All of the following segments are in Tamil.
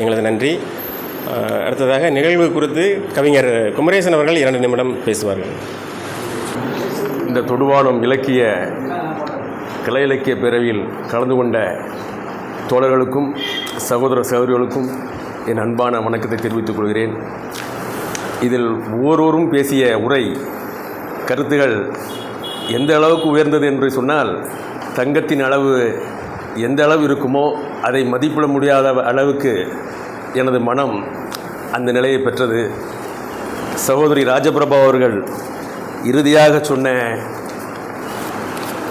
எங்களது நன்றி. அடுத்ததாக நிகழ்வு குறித்து கவிஞர் குமரேசன் அவர்கள் இரண்டு நிமிடம் பேசுவார்கள். இந்த தொடுவானம் இலக்கிய கலை இலக்கிய பேரவையில் கலந்து கொண்ட தோழர்களுக்கும் சகோதர சகோதரிகளுக்கும் என் அன்பான வணக்கத்தை தெரிவித்துக் கொள்கிறேன். இதில் ஒவ்வொருவரும் பேசிய உரை கருத்துகள் எந்த அளவுக்கு உயர்ந்தது என்று சொன்னால் தங்கத்தின் அளவு எந்த அளவு இருக்குமோ அதை மதிப்பிட முடியாத அளவுக்கு எனது மனம் அந்த நிலையை பெற்றது. சகோதரி ராஜபிரபா அவர்கள் இறுதியாக சொன்ன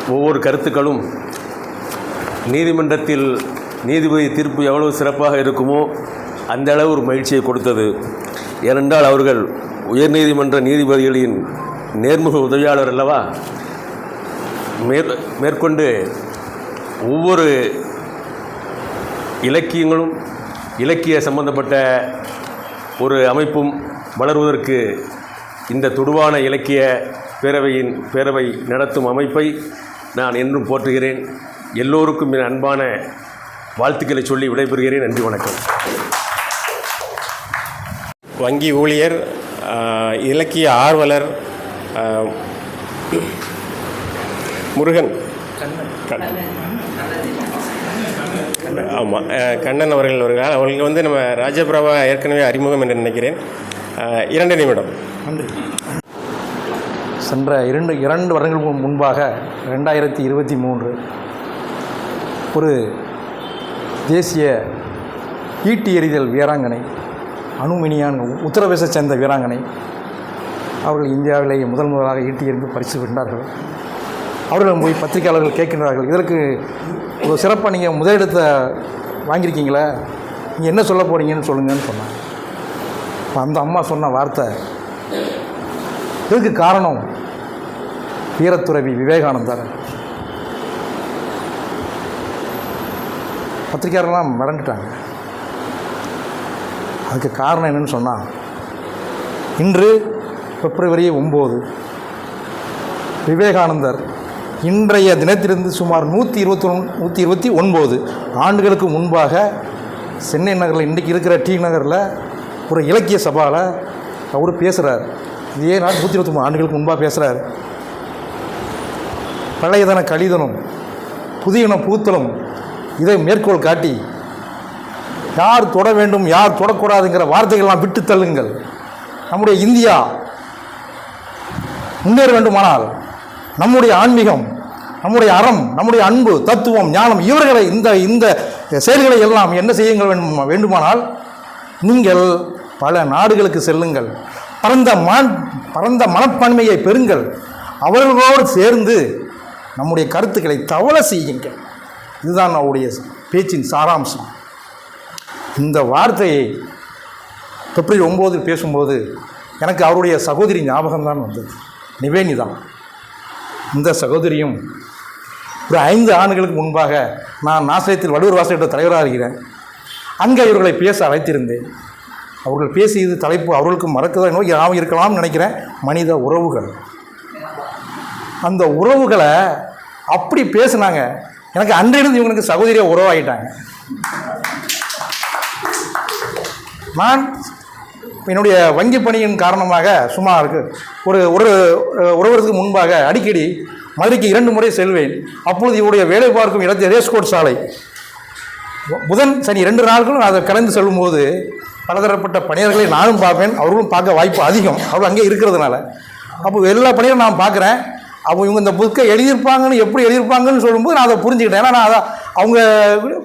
ஒவ்வொரு கருத்துக்களும் நீதிமன்றத்தில் நீதிபதி தீர்ப்பு எவ்வளவு சிறப்பாக இருக்குமோ அந்த அளவு ஒரு மகிழ்ச்சியை கொடுத்தது. ஏனென்றால் அவர்கள் உயர்நீதிமன்ற நீதிபதிகளின் நேர்முக உதவியாளர் அல்லவா? மேற் மேற்கொண்டு ஒவ்வொரு இலக்கியங்களும் இலக்கிய சம்பந்தப்பட்ட ஒரு அமைப்பும் வளர்வதற்கு இந்த துடுவான இலக்கிய பேரவையின் பேரவை நடத்தும் அமைப்பை நான் என்றும் போற்றுகிறேன். எல்லோருக்கும் என் அன்பான வாழ்த்துக்களை சொல்லி விடைபெறுகிறேன். நன்றி வணக்கம். வங்கி ஊழியர் இலக்கிய ஆர்வலர் முருகன். ஆமாம் கண்ணன் அவர்கள் வருகிறார் அவர்களுக்கு வந்து நம்ம ராஜபிரபா ஏற்கனவே அறிமுகம் என்று நினைக்கிறேன். இரண்டு நிமிடம். சென்ற இரண்டு இரண்டு வருடங்களுக்கு முன்பாக ரெண்டாயிரத்தி இருபத்தி மூன்று ஒரு தேசிய ஈட்டி எறிதல் வீராங்கனை அனுமினியான் உத்தரப்பிரதேச சேர்ந்த வீராங்கனை அவர்கள் இந்தியாவிலேயே முதல் முதலாக ஈட்டி எறிந்து பரிசு வென்றார்கள் அவர்களிடம் போய் பத்திரிகையாளர்கள் கேட்கின்றார்கள். இதற்கு ஒரு சிறப்பாக நீங்கள் முதலிடத்தை வாங்கியிருக்கீங்களே நீங்கள் என்ன சொல்ல போகிறீங்கன்னு சொல்லுங்கன்னு சொன்னாங்க அந்த அம்மா சொன்ன வார்த்தை இதுக்கு காரணம் வீரத்துறவி விவேகானந்தர். பத்திரிக்கையாளர்லாம் மறந்துட்டாங்க அதுக்கு காரணம் என்னன்னு சொன்னால் இன்று பிப்ரவரி ஒம்பது விவேகானந்தர் இன்றைய தினத்திலிருந்து சுமார் நூற்றி இருபத்தி ஒன் நூற்றி இருபத்தி ஒன்பது ஆண்டுகளுக்கு முன்பாக சென்னை நகரில் இன்றைக்கி இருக்கிற டி நகரில் ஒரு இலக்கிய சபாவில் அவர் பேசுகிறார் இதே நாள் நூற்றி இருபத்தி மூணு ஆண்டுகளுக்கு முன்பாக பேசுகிறார் பழையதன கழிதனும் புதியன பூத்தலும் இதை மேற்கோள் காட்டி யார் தொட வேண்டும் யார் தொடக்கூடாதுங்கிற வார்த்தைகள்லாம் விட்டு தள்ளுங்கள். நம்முடைய இந்தியா முன்னேற வேண்டுமானால் நம்முடைய ஆன்மீகம் நம்முடைய அறம் நம்முடைய அன்பு தத்துவம் ஞானம் இவர்களை இந்த இந்த செயல்களை எல்லாம் என்ன செய்யுங்கள் வேண்டும் வேண்டுமானால் நீங்கள் பல நாடுகளுக்கு செல்லுங்கள். பரந்த மான் பரந்த மனப்பான்மையை பெறுங்கள். அவர்களோடு சேர்ந்து நம்முடைய கருத்துக்களை தவளை செய்யுங்கள். இதுதான் அவருடைய பேச்சின் சாராம்சம். இந்த வார்த்தையை பிப்ரவரி ஒம்போதில் பேசும்போது எனக்கு அவருடைய சகோதரி ஞாபகம்தான் வந்தது. நிவேனிதான் இந்த சகோதரியும் ஒரு ஐந்து ஆண்டுகளுக்கு முன்பாக நான் நாசிரியத்தில் வடுவர் வாசகட்ட தலைவராக இருக்கிறேன். அங்கே இவர்களை பேச அழைத்திருந்தேன். அவர்கள் பேசியது தலைப்பு அவர்களுக்கு மறக்கதான். நோக்கி நாம் இருக்கலாம்னு நினைக்கிறேன். மனித உறவுகள். அந்த உறவுகளை அப்படி பேசுனாங்க. எனக்கு அன்றிலிருந்து இவங்களுக்கு சகோதரியாக உறவாகிட்டாங்க நான் என்னுடைய வங்கி பணியின் காரணமாக சுமாருக்கு ஒரு ஒரு உறவருக்கு முன்பாக அடிக்கடி மதுரைக்கு இரண்டு முறை செல்வேன். அப்பொழுது இவருடைய வேலை பார்க்கும் இடத்தை ரேஸ்கோட் சாலை. புதன் சனி ரெண்டு நாட்களும் அதை கலந்து செல்லும்போது பலதரப்பட்ட பணியர்களை நானும் பார்ப்பேன். அவர்களும் பார்க்க வாய்ப்பு அதிகம். அவர்கள் அங்கே இருக்கிறதுனால. அப்போ எல்லா பணியும் நான் பார்க்குறேன். அப்போ இவங்க இந்த புக்கை எழுதியிருப்பாங்கன்னு எப்படி எழுதியிருப்பாங்கன்னு சொல்லும்போது நான் அதை புரிஞ்சுக்கிட்டேன். ஏன்னா நான் அதை அவங்க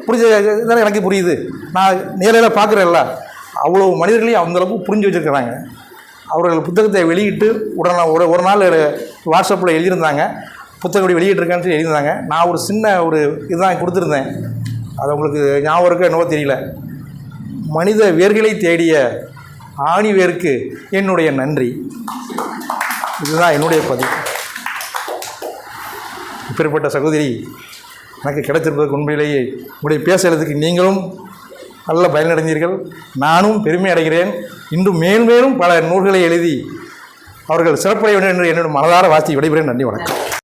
புரிஞ்ச இதெல்லாம் எனக்கு புரியுது. நான் நேரில் பார்க்குறேன்ல. அவ்வளோ மனிதர்களையும் அந்தளவுக்கு புரிஞ்சு வச்சுருக்கிறாங்க. அவர்கள் புத்தகத்தை வெளியிட்டு உடனே ஒரு ஒரு நாள் வாட்ஸ்அப்பில் எழுதியிருந்தாங்க. புத்தகம் வெளியிட்டிருக்கான்னு சொல்லி எழுதியிருந்தாங்க. நான் ஒரு சின்ன ஒரு இதுதான் கொடுத்துருந்தேன். அது உங்களுக்கு ஞாபகம் இருக்கோ என்னவோ தெரியல. மனித வேர்களை தேடிய ஆணி வேர்க்கு என்னுடைய நன்றி. இதுதான் என்னுடைய பதிவு இப்பேற்பட்ட சகோதரி எனக்கு கிடைத்திருப்பதற்கு உண்மையிலேயே உங்களுடைய பேசுகிறதுக்கு நீங்களும் நல்ல பயனடைந்தீர்கள். நானும் பெருமை அடைகிறேன். இன்றும் மேலும் மேலும் பல நூல்களை எழுதி அவர்கள் சிறப்படைய வேண்டும் என்று என்னோட மனதார வாசி விடைபெறேன் நன்றி வணக்கம்.